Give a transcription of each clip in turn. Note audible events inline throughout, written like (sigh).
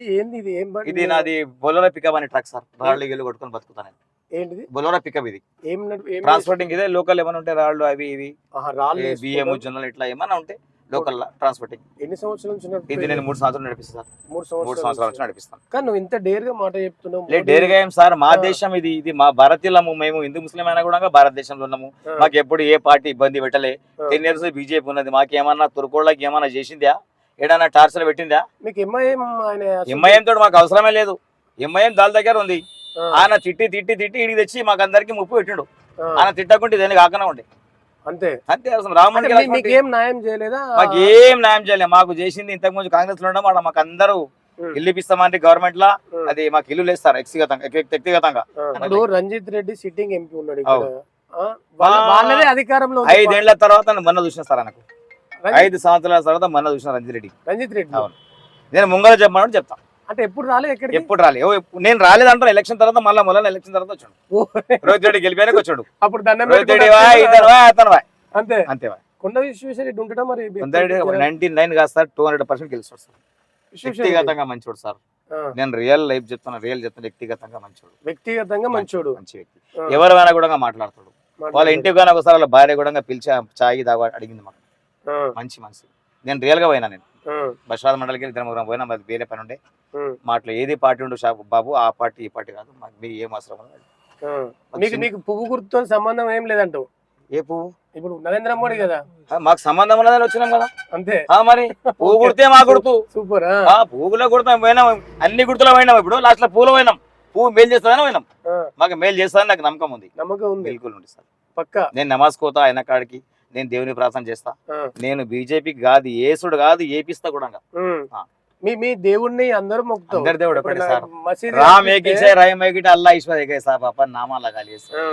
ఏంది ఇది? ఏం బండి? ఇది నాది బొలోరా పికప్ అనే ట్రక్ సార్. రాళ్ళు గిల్లు కొట్టుకొని బతుకుతాను ఏంటిది? బొలోరా పికప్ ఇది. ఏం నడు- ఏం ట్రాన్స్పోర్టింగ్ ఇదే లోకల్ ఏమైనా ఉంటే రాళ్ళు అవి ఇవి. ఆహా, రాళ్ళు బియ్యం. జొన్నలు ఇట్లా ఏమైనా ఉంటే లోకల్ ట్రాన్స్పోర్టింగ్ ఎన్ని సంవత్సరాల నుంచి? ఇది నేను మూడు సంవత్సరాలు నడిపిస్తాను సార్. మూడు మూడు సంవత్సరాల సంవత్సరాలు నుంచి. నడిపిస్తాను. కానీ నువ్వు ఇంత డేర్గా మాట చెప్తున్నావు లేదు డేరుగా ఏం సార్? మా ఆ. దేశం ఇది ఇది మా భారతీయులము మేము హిందూ ముస్లిం అయినా కూడా భారతదేశంలో ఉన్నాము. ఆ, మాకు ఎప్పుడు ఏ పార్టీ ఇబ్బంది పెట్టలే. ఆ. టెన్ ఇయర్స్ బీజేపీ ఉన్నది. మాకు ఏమన్నా తురుకోళ్ళకి ఏమన్నా చేసిందా? ఏడన్నా టార్చర్ పెట్టిందా? మీకు ఎంఐఎం ఆయన అసలు- ఎంఐఎం తోటి మాకు అవసరమే లేదు. ఎంఐఎం దాని దగ్గర ఉంది. ఆయన తిట్టి తిట్టి తిట్టి ఇడికి తెచ్చి మాకు అందరికి ముప్పు పెట్టిండు. ఆయన తిట్టకుంటే దేని కాకనే ఉండే. అంతే. అంతే న్యాయం చేయలేదా? మాకు ఏం న్యాయం చేయలేదు మాకు చేసింది ఇంతకు ముందు కాంగ్రెస్లో ఉండడం మాకు అందరూ ఇల్లు ఇప్పిస్తామంటే గవర్నమెంట్ లా. అది మాకు ఇల్లు లేస్తారు వ్యక్తిగతంగా వ్యక్తి- వ్యక్తిగతంగా. ఇప్పుడు రంజిత్ రెడ్డి సిట్టింగ్ ఎంపీ ఉన్నాడు. వాళ్ళదే అధికారంలో. ఐదేళ్ళ తర్వాత నేను మొన్న చూసిన సార్ నాకు ఐదు సంవత్సరాల తర్వాత మొన్న చూసిన రంజిత్ రెడ్డి. రంజిత్ రెడ్డి. అవును. నేను ముంగల చెప్పమని చెప్తా. అంటే ఎప్పుడు రాలేదు ఎక్కడికి? ఎప్పుడు రాలే. ఓ, ఎప్పు- నేను రాలేదంటాను ఎలక్షన్ తర్వాత మళ్ళీ మొన్న ఎలక్షన్ తర్వాత వచ్చాడు. రోహిత్ రెడ్డి గెలిపానికి వచ్చాడు. అప్పుడు రోహిత్ రెడ్డి అతను అంతే. అంతే కొండ విశ్వేశ్వరరెడ్డి ఉంటాడా మరి? నైన్టీ నైన్ కాదు సార్ టూ హండ్రెడ్ పర్సెంట్ గెలుస్తాడు సార్. వ్యక్తిగతంగా మంచోడు సార్. నేను రియల్ లైఫ్ చెప్తాను రియల్ చెప్తాను వ్యక్తిగతంగా మంచోడు. వ్యక్తిగతంగా మంచోడు. మంచి వ్యక్తి. ఎవరైనా కూడా మాట్లాడతాడు. వాళ్ళ. ఇంటికి కానీ ఒకసారి వాళ్ళ భార్య కూడా పిలిచి చాయ్ దాగా అడిగింది మాకు. మంచి మనసు. నేను రియల్గా పోయినా నేను. బషాద్ మండలికి ఇద్దరు ముగ్గురం పోయినా మాది వేరే పని ఉండే. మాటలో ఏది పార్టీ ఉండు షాపు బాబు ఆ పార్టీ ఈ పార్టీ కాదు మాకు ఏం అవసరం. మీకు మీకు పువ్వు గుర్తుతో సంబంధం ఏం లేదంటావు? ఏ పువ్వు? ఇప్పుడు నరేంద్ర మోడీ కదా. మాకు సంబంధం ఉన్నదని వచ్చినాం కదా. అంతే. మరి పువ్వు కుడితే మా గుర్తు. సూపర్ ఆ, పువ్వులో కుడతాం పోయినాం అన్ని గుర్తులో పోయినాం ఇప్పుడు. లాస్ట్లో పూలు పోయినాం. పువ్వు మేలు చేస్తుందని పోయినాం. మాకు మేలు చేస్తుందని నాకు నమ్మకం ఉంది. నమ్మకం ఉంది. బిల్కుల్ ఉంది సార్. పక్క. నేను నమాజ్ కోతా ఆయన కాడికి. నేను దేవుని ప్రార్థన చేస్తా నేను బీజేపీకి కాదు ఏసుడు కాదు ఏపిస్తా కూడా ఆ. మీ మీ దేవుణ్ణి అందరూ మొక్కుతావు అందరి దేవుడు ఒకటే ఇప్పుడు సార్. నా మసీదు राम एक కనిపిస్తే, ही है राम एक ही है, अल्लाह ईश्वर एक है साहब अपन नामा लगा लिए सर। ఆ,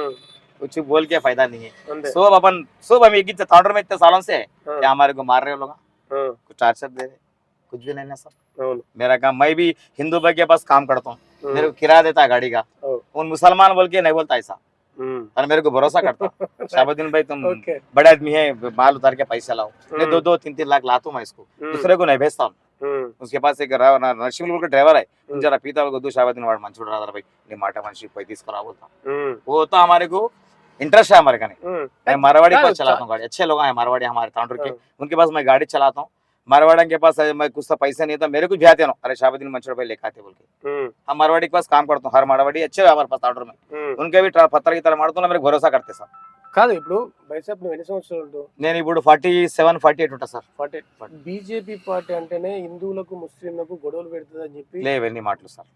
कुछ बोल के फायदा नहीं है అంతే सब अपन सब हम एक ही थाउडर में इतने सालों से हैं, ఆ, क्या हमारे को मार रहे हो लोग ఆ, कुछ टार्चर दे रहे कुछ भी नहीं है सर అవును मेरा काम मैं भी हिंदू भाई के पास काम करता हूँ ఉమ్, मेरे को किराया देता है गाड़ी का ओ। उन मुसलमान बोल के नहीं बोलता ऐसा ఉమ్, और मेरे को भरोसा करता (laughs) शाहबुद्दीन भाई तुम ఓకే बड़े आदमी है माल उतार के पैसे लाओ मैं दो दो तीन तीन लाख लाता हूँ मैं इसको ఉమ్, दूसरे को नहीं भेजता हूँ ఉమ్, उसके पास एक रा- ना- नरसिंह बोल के ड्राइवर है हम्म। जरा पीता को शाहबुद्दीन वाड़ मंचूड़ रहा भाई नहीं माटा मनुष्य कोई తీసుకురా बोलता ఉమ్, वो तो हमारे को इंटरेस्ट है हमारे का नहीं ఉమ్. मैं मारवाड़ी क्या पास अच्छा? चलाता हूँ गाड़ी अच्छे लोग हैं मारवाड़ी हमारे तांडुर के हाँ। उनके पास मैं गाड़ी चलाता हूँ मारवाड़ा के पास मैं कुछ तो पैसा नहीं था मेरे को भी आते ना। अरे शाहबुद्दीन मंसूर भाई लेखा थे बोल के। हम मारवाड़ी के पास काम करता हूँ हर मारवाड़ी अच्छे हमारे पास ऑर्डर में। हम्म। उनके भी पत्थर की तरह मारता हूँ मेरे भरोसा करते सब। కాదు ఇప్పుడు బైసాబ్ నువ్వు ఎన్ని సంవత్సరాలు నేను ఇప్పుడు ఫార్టీ సెవెన్ ఫార్టీ ఎయిట్ ఉంటా సార్. పార్టీ బీజేపీ పార్టీ అంటేనే హిందువులకు ముస్లింలకు గొడవలు పెడుతుందని చెప్పి లేవు ఎన్ని మాటలు సార్?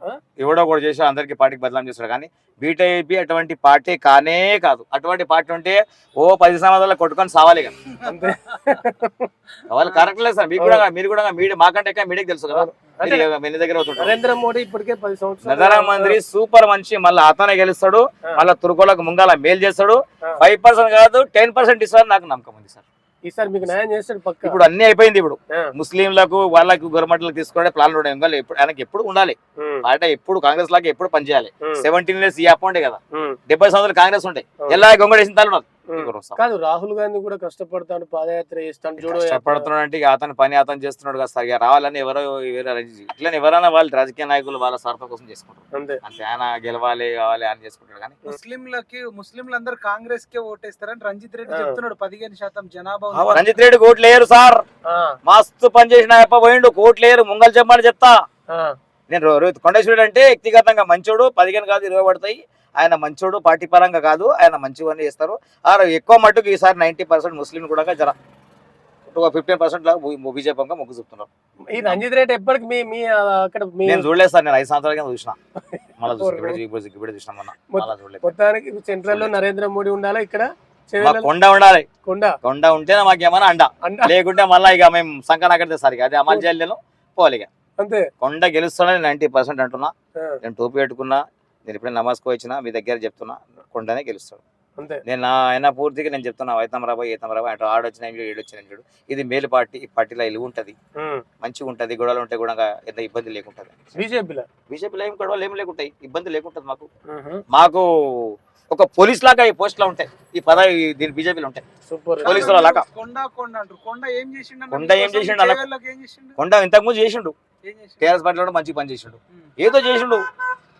ఎవడో కూడా చేసి అందరికి పార్టీకి బదలాం చేస్తాడు కానీ బీటైపీ అటువంటి పార్టీ కానే కాదు. అటువంటి పార్టీ ఉంటే ఓ పది సంవత్సరాలు కొట్టుకొని సావాలి ఇక. అంతే. వాళ్ళు కరెక్ట్ లేదు సార్. మీకు కూడా మీరు కూడా మీడియా మాకంటే మీడియాకి తెలుసు కదా. నరేంద్ర మోడీ ఇప్పటికే పది సంవత్సరాలు ప్రధానమంత్రి సూపర్ మనిషి మళ్ళీ అతనే గెలుస్తాడు. మళ్ళీ తురుకోలకు ముంగాల మేలు చేస్తాడు. ఫైవ్ పర్సెంట్ కాదు టెన్ పర్సెంట్ ఇస్తాడు నాకు నమ్మకం ఉంది సార్. ఈసారి మీకు న్యాయం చేస్తాడు పక్క. ఇప్పుడు అన్ని అయిపోయింది ఇప్పుడు. ముస్లింలకు వాళ్ళకు గవర్నమెంట్లకు తీసుకునే ప్లాన్ ఉండే ఇంకా ఎప్పుడు ఆయనకి ఎప్పుడు ఉండాలి. పార్టీ ఎప్పుడు కాంగ్రెస్ లాగా ఎప్పుడు పనిచేయాలి. సెవెంటీన్ ఇయర్స్ ఈ అప్పండే కదా. ఉమ్, డెబ్బై సంవత్సరాలు కాంగ్రెస్ ఉంటాయి అవును. ఎలా గొంగడేసిన తాను రోజు కాదు రాహుల్ గాంధీ కూడా కష్టపడతాడు పాదయాత్ర చేస్తాడు జోడో యాత్ర. కష్టపడుతున్నాడు అంటే అతని పని అతను చేస్తున్నాడు కదా సార్. ఇక రావాలని ఎవరో వేరే ఇట్లా ఎవరైనా వాళ్ళు రాజకీయ నాయకులు వాళ్ళ స్వార్థం కోసం చేసుకుంటారు. అంతే. అంతే ఆయన గెలవాలి కావాలి అని చేసుకుంటాడు కానీ ముస్లింలకి ముస్లింలందరూ కాంగ్రెస్ కే ఓటేస్తారని రంజిత్ రెడ్డి. చెప్తున్నాడు. పదిహేను శాతం జనాభా ఉంది. రంజిత్ రెడ్డి కోట్లు లేరు సార్. ఆ, మస్తు పని చేసిన అప్ప పోయిండు కోట్లు లేరు ముంగల్ చెప్పమని చెప్తా. ఆ, నేను రో- రోహిత్ కొండేశ్వరుడు అంటే వ్యక్తిగతంగా మంచోడు పదిహేను కాదు ఇరవై పడతాయి. ఆయన మంచోడు పార్టీ పరంగా కాదు ఆయన మంచివన్నీ చేస్తారు. ఆ ఎక్కువ మట్టుకు ఈసారి నైన్టీ పర్సెంట్ ముస్లిం కూడా జర ఫిఫ్టీన్ పర్సెంట్ బీజేపీ మొగ్గు చూపుతున్నారు. ఈ రంజిత్ రెడ్డి ఎప్పటికి మీ మీ అక్కడ నేను చూడలేదు సార్ నేను ఐదు సంవత్సరాల కింద చూసిన. మళ్ళీ చూసిన మొన్న. మొత్తానికి సెంట్రల్లో నరేంద్ర మోడీ ఉండాలా ఇక్కడ? కొండ ఉండాలి. కొండ? కొండ ఉంటేనే మాకు ఏమైనా అండ. లేకుంటే మళ్ళీ ఇక మేము సంకన అక్కడితే సార్ ఇక. అది అమలు చేయలేను పోవాలి ఇక. అంతే. కొండ గెలుస్తానని నైన్టీ పర్సెంట్ అంటున్నా. నేను టోపీ పెట్టుకున్నా నేను ఇప్పుడు నమాజ్కి వచ్చినా మీ దగ్గర చెప్తున్నా కొండనే గెలుస్తాడు. అంతే. నేను నా అయినా పూర్తిగా నేను చెప్తున్నా వైతం రాబోయ్ ఈతం రాబోయ్ అటు ఆడొచ్చిన ఏడు వచ్చిన చూడు ఇది మేలు పార్టీ ఈ పార్టీలో ఇల్లు ఉంటుంది. మంచిగా ఉంటుంది గొడవలు ఉంటే కూడా ఎంత ఇబ్బంది లేకుంటుంది. బీజేపీలో? బీజేపీలో ఏం గొడవలు ఏం లేకుంటాయి ఇబ్బంది లేకుంటుంది మాకు. మాకు ఒక పోలీస్ లాగా ఈ పోస్ట్లో ఉంటాయి ఈ పదవి దీని బీజేపీలో ఉంటాయి. సూపర్. పోలీసుల లాగా. కొండ కొండ అంటారు. కొండ ఏం చేసిండు? కొండ ఏం మీకోసం చేసిండు అన్న? చేవేళ్ళకి ఏం చేసిండు? కొండ ఇంతకుముందు చేసిండు. ఏం చేసిండు? టీఆర్ఎస్ పార్టీలో మంచి పని చేసిండు. ఏదో చేసిండు.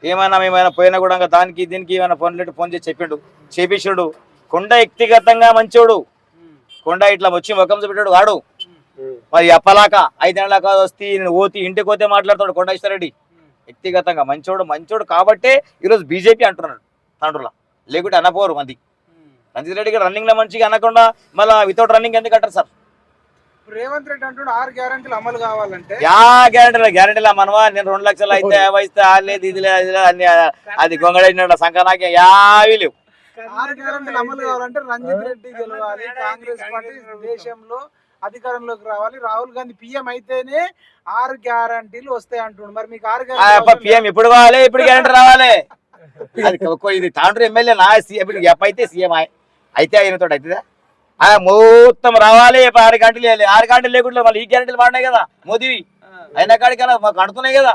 ఏమైనా ఏమైనా పోయినా కూడా దానికి దీనికి ఏమైనా ఫోన్ లేటు ఫోన్ చేసి చెప్పిండు. చేపించాడు. కొండ వ్యక్తిగతంగా మంచోడు. కొండ ఇట్లా వచ్చి ముఖం చూపెట్టాడు. వాడు. మరి అప్పలాక ఐదేళ్ళక వస్తే నేను ఓతి ఇంటికి పోతే మాట్లాడతాడు కొండ ఇస్తారెడ్డి వ్యక్తిగతంగా మంచోడు మంచోడు కాబట్టే ఈరోజు బీజేపీ అంటున్నాడు తండ్రులా. లేకుంటే అనపోరు మంది. రంజిత్ రెడ్డి గారు రన్నింగ్లో మంచిగా అనకుండా మళ్ళీ వితౌట్ రన్నింగ్ ఎందుకు అంటారు సార్? రేవంత్ రెడ్డి అంటున్నాడు ఆరు గ్యారంటీలు అమలు కావాలంటే. యా గ్యారంటీలా గ్యారంటీలా మనవా నేను రెండు లక్షలు అయితే ఇస్తే ఆ లేదు ఇది లేదు అన్ని అది గొంగడైన సంకనాకి యావి లేవు. ఆరు గ్యారంటీలు అమలు కావాలంటే రంజిత్ రెడ్డి గెలవాలి కాంగ్రెస్ పార్టీ దేశంలో అధికారంలోకి రావాలి. రాహుల్ గాంధీ పిఎం అయితేనే ఆరు గ్యారంటీలు వస్తాయి అంటుండు మరి మీకు ఆరు పిఎం ఇప్పుడు కావాలి? ఇప్పుడు గ్యారంటీ రావాలి? అది తాండ్రు ఎమ్మెల్యే నా సీఎం ఇప్పుడు ఎప్ప అయితే సీఎం అయితే అయినతో అవుతుందా? మొత్తం రావాలి ఆరు గంటలు వేయాలి ఆరు గంటలు లేకుండా మళ్ళీ ఈ గ్యారంటీలు వాడినాయి కదా మోదీవి. అయినా కాడికైనా మాకు అంటున్నాయి కదా.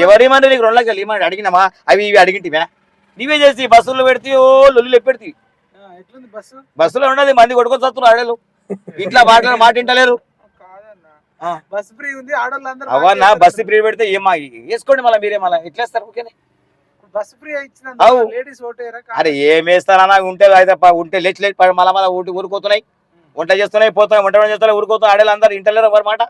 ఎవరి మంది నీకు రెండు లక్షలు ఇవ్వమని అడిగినామా? అవి ఇవి అడిగింటివా. నీవే చేసి బస్సులు పెడితే ఓ లొల్లు పెడితే. ఎట్లుంది బస్సు? బస్సులో ఉన్నది మంది కొట్టుకొని వస్తున్నారు ఆడలు ఇట్లా మాట్లాడ మాట వింటలేరు. కాదన్నా. ఆ. బస్ ఫ్రీ ఉంది అవన్నా బస్సు ఫ్రీ పెడితే ఏమా వేసుకోండి మళ్ళీ మీరే మళ్ళీ. ఎట్లా వేస్తారు ఓకేనే బస్ ఫ్రీ ఇచ్చిన అవు. లేడీస్ ఓటేరా అరే ఏం వేస్తారన్నా ఉంటే అయితే ఉంటే లేచి లేచి పడి మళ్ళీ మళ్ళీ ఊటి ఊరుకోతున్నాయి. వంట చేస్తున్నాయి పోతున్నాయి వంట చేస్తున్నాయి ఊరుకోతున్నాయి. ఆడేళ్ళు అందరూ ఇంటలేరు ఎవరి మాట?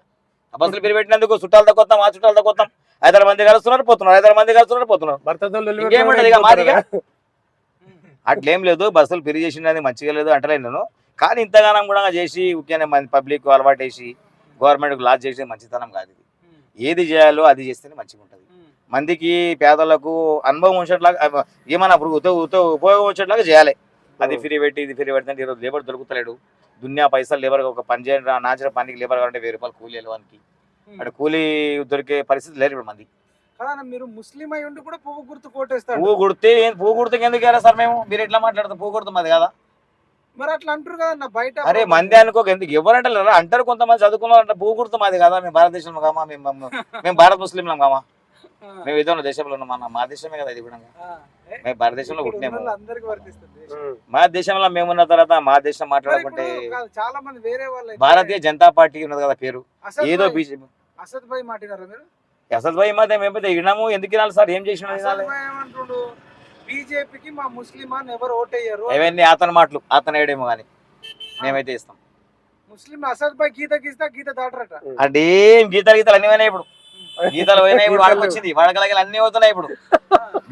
ఆ బస్సులు (laughs) ఫ్రీ పెట్టినందుకు చుట్టాలు తక్కువ ఆ చుట్టాలు తక్కువ ఐదారు మంది కలుస్తున్నారు పోతున్నారు. ఐదారు మంది కలుస్తున్నారు పోతున్నారు. ఇంకేముంటది ఇక మాదిగా? అట్లేం లేదు బస్సులు ఫ్రీ చేసింది మంచిగా లేదు అంటలేదు నేను. కానీ ఇంతగానం కూడా చేసి ఊరికే మంది పబ్లిక్ అలవాటు వేసి గవర్నమెంట్ లాస్ చేసి మంచితనం కాదు ఇది. ఏది చేయాలో అది చేస్తేనే మంచిగా ఉంటుంది మందికి పేదలకు అనుభవం వచ్చేట్లాగా ఉత- ఉపయోగం వచ్చేట్లాగా చేయాలి. అది ఫ్రీ పెట్టి ఇది ఫ్రీ పెడితే ఈరోజు లేబర్ దొరుకుతలేడు. దున్యా పైసలు లేబర్ ఒక పని చేయండి నాచిన పనికి లేబర్ కావాలంటే వెయ్యి రూపాయలు కూలీ వెళ్ళడానికి. అక్కడ కూలీ దొరికే పరిస్థితి లేదు ఇప్పుడు మంది. మీరు ముస్లిం అయి ఉండి కూడా పువ్వు గుర్తు కోటేస్తాడు పువ్వు కుడితే ఏం- పువ్వు కుడితే ఎందుకు వెళ్ళా సార్ మేము? మీరు ఎట్లా మాట్లాడతాం పువ్వు కుడతాం అది కదా? మరి అట్లా అంటారు కదా బయట అరే మంది అనుకోక ఎందుకు? ఎవరంటారు అంటారు కొంతమంది చదువుకున్నారు అంటే పువ్వు కుడతాం అది కదా? మేము భారతదేశంలో కామా? మేము మేము భారత ముస్లింలం కామా? మేము ఏదో ఉన్న దేశంలో ఉన్నాం. మన మా దేశమే కదా ఇది కూడా మేము భారతదేశంలో పుట్టినాము. మా దేశంలో మేమున్న తర్వాత మా దేశం మాట్లాడకుంటే చాలా మంది వేరే వాళ్ళు భారతీయ జనతా పార్టీ ఉన్నది కదా పేరు. అసద్ ఏదో భాయ్- బీజేపీ. అసద్ భాయ్ మీరు? అసలు పోయి మధ్య మేమైతే వినాము ఎందుకు వినాలి సార్? ఏం చేసిన అసద్ భాయ్ బీజేపీకి మా ముస్లిం అని ఎవరు ఓటేయరు అవన్నీ అతని మాటలు అతను ఏడేమో కానీ మేమైతే ఇస్తాం. ముస్లిం అసద్ భాయ్ గీత గీస్తా గీత దాటరట. అంటే ఏం గీతలు గీతలు అన్ని ఇప్పుడు. గీతలు పోయినాయి ఇప్పుడు వాడకొచ్చింది. వాడకలకి అన్ని పోతున్నాయి ఇప్పుడు.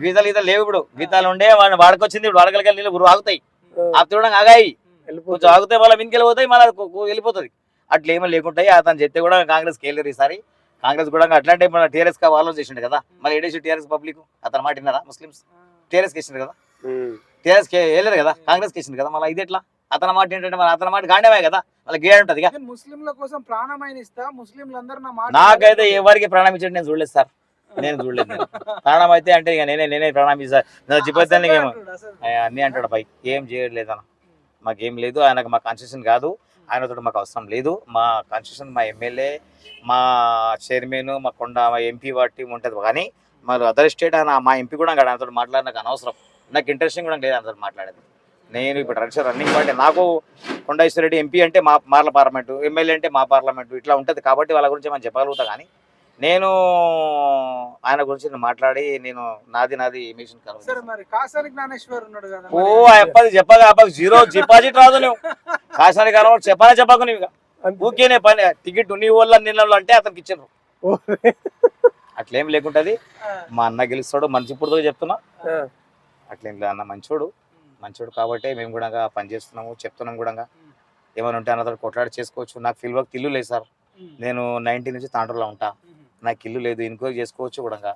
గీతలు గీతలు లేవు ఇప్పుడు. గీతాలు ఉండే వాడిని వాడకొచ్చింది ఇప్పుడు. వాడకలకి నీళ్ళు గురు ఆగుతాయి. ఆపుతుండగా ఆగాయి. కొంచెం ఆగితే మళ్ళీ వెనుకెళ్ళి పోతాయి మళ్ళీ వెళ్ళిపోతుంది. అట్లా ఏమీ లేకుంటాయి అతను చెప్తే కూడా కాంగ్రెస్ వెళ్ళారు ఈసారి. కాంగ్రెస్ కూడా అట్లాంటి మన టీఆర్ఎస్ కా వాళ్ళు చేసిండు కదా. మళ్ళీ ఏడేసి టీఆర్ఎస్ పబ్లిక్ అతను మాట విన్నారా ముస్లిమ్స్? టీఆర్ఎస్ కేసిండు కదా. టీఆర్ఎస్ వెళ్ళారు కదా. కాంగ్రెస్ కేసిండు కదా. మళ్ళీ ఇది ఎట్లా? అతని మాట ఏంటంటే మరి అతని మాట గాండేమే కదా? మళ్ళీ గేడ్ ఉంటుంది ముస్లింల కోసం ప్రాణమైన ఇస్తా ముస్లింలందరూ నా మాట నాకైతే ఎవరికి ప్రాణం నేను చూడలేదు సార్. నేను చూడలేదు నేను. ప్రాణం అయితే అంటే ఇక నేనే నేనే ప్రాణం ఇస్తా. నా చెప్పొద్దానికి ఏమో. అన్నీ అంటాడు పై. ఏం చేయట్లేదు అన్న. మాకేం లేదు. ఆయనకు మా కాన్స్టిట్యూషన్ కాదు. ఆయనతో మాకు అవసరం లేదు. మా కాన్స్టిట్యూషన్ మా ఎమ్మెల్యే మా చైర్మన్ మా కొండ మా ఎంపీ వాటి ఉంటుంది. కానీ మరి అదర్ స్టేట్ ఆయన మా ఎంపీ కూడా కాదు ఆయనతో మాట్లాడి నాకు అనవసరం. నాకు ఇంట్రెస్టింగ్ కూడా లేదు ఆయనతో మాట్లాడేది. నేను ఇప్పుడు రక్ష రన్నింగ్ పార్టీ నాకు కొండేశ్వరరెడ్డి ఎంపీ అంటే మా మార్ల పార్లమెంటు ఎమ్మెల్యే అంటే మా పార్లమెంటు ఇట్లా ఉంటుంది కాబట్టి వాళ్ళ గురించి మనం చెప్పగలుగుతా కానీ నేను ఆయన గురించి మాట్లాడి నేను నాది నాది మిషన్ కదా ఓ మరి. అప్పది చెప్పగా అప్పకి జీరో డిపాజిట్ రాదు నువ్వు. కాసాని కాలం చెప్పానే చెప్పకు నువ్వు. ఊకేనే పని టికెట్ నీ వాళ్ళ నిన్న అంటే అతనికి ఇచ్చారు. అట్లేం లేకుంటది. మా అన్న గెలుస్తాడు మంచి ఇప్పుడు చెప్తున్నా. అట్లేం అన్న మంచోడు. మంచోడు కాబట్టి మేము కూడా పని చేస్తున్నాము చెప్తున్నాం కూడా ఏమైనా ఉంటే అన్నతో కొట్లాడి చేసుకోవచ్చు. నాకు ఫీల్ వర్క్ ఇల్లు లేదు సార్. నేను నైన్టీ నుంచి తాండ్రులో ఉంటా. నాకు ఇల్లు లేదు ఎంక్వైరీ చేసుకోవచ్చు కూడా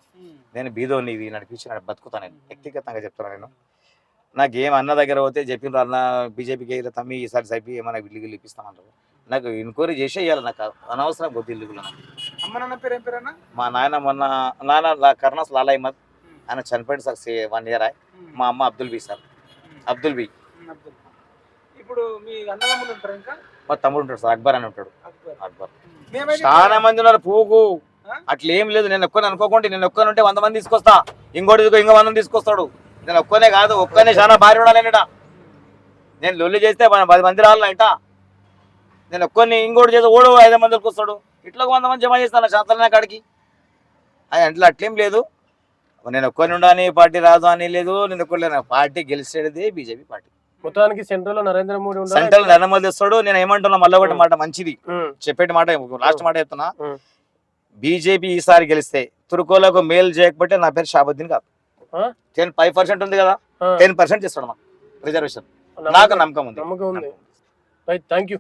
నేను బీదోని ఇది నడిపించి బతుకుతాను నేను. వ్యక్తిగతంగా చెప్తున్నాను నేను. నాకు ఏం అన్న దగ్గర పోతే చెప్పిన అన్న బీజేపీకి అయితే తమ్మి ఈసారి సైపి ఏమైనా ఇల్లు గిల్లు ఇప్పిస్తామంటారు నాకు ఎంక్వైరీ చేసే ఇవ్వాలి నాకు. అనవసరం కొద్ది ఇల్లు నాకు. మా నాయన మొన్న నాన్న కర్నస్ లాల్ అహ్మద్ ఆయన చనిపోయింది సార్ వన్ ఇయర్ మా అమ్మ అబ్దుల్ బీ సార్. అబ్దుల్ బీ. ఇప్పుడు మీ అన్నదమ్ములు ఉంటారు ఇంకా? మా తమ్ముడు ఉంటాడు సార్ అక్బర్ అని ఉంటాడు. అక్బర్. చాలా మంది ఉన్నారు పువ్వుకు? అట్లా లేదు నేను ఒక్కని అనుకోకుండా నేను ఒక్కని ఉంటే వంద మంది తీసుకొస్తా. ఇంకోటి ఇంకో వంద తీసుకొస్తాడు. నేను ఒక్కనే కాదు ఒక్కనే చాలా భారీ ఉండాలి నేను లొల్లి చేస్తే మన పది మంది రాళ్ళు నేను ఒక్కరిని ఇంకోటి చేస్తే ఓడు ఐదు మందికి వస్తాడు. ఇట్లా వంద మంది జమ చేస్తాను శాంతలనే కాడికి. అది అట్లా అట్లేం లేదు. నేను ఒక్కరిని ఉండని పార్టీ రాదు అని లేదు నేను ఒక్కరు పార్టీ గెలిచేది బీజేపీ పార్టీ. మొత్తానికి సెంట్రల్లో నరేంద్ర మోడీ సెంట్రల్ నరేంద్ర తెస్తాడు నేను ఏమంటున్నా మళ్ళీ ఒకటి మాట మంచిది. చెప్పేటి మాట లాస్ట్ మాట చెప్తున్నా. బీజేపీ ఈసారి గెలిస్తే తురుకోలకు మేలు చేయకపోతే నా పేరు షాబుద్దీన్ కాదు? టెన్ ఫైవ్ పర్సెంట్ ఉంది కదా టెన్ పర్సెంట్ ఇస్తాడు నాకు రిజర్వేషన్. నాకు నమ్మకం ఉంది. Thank you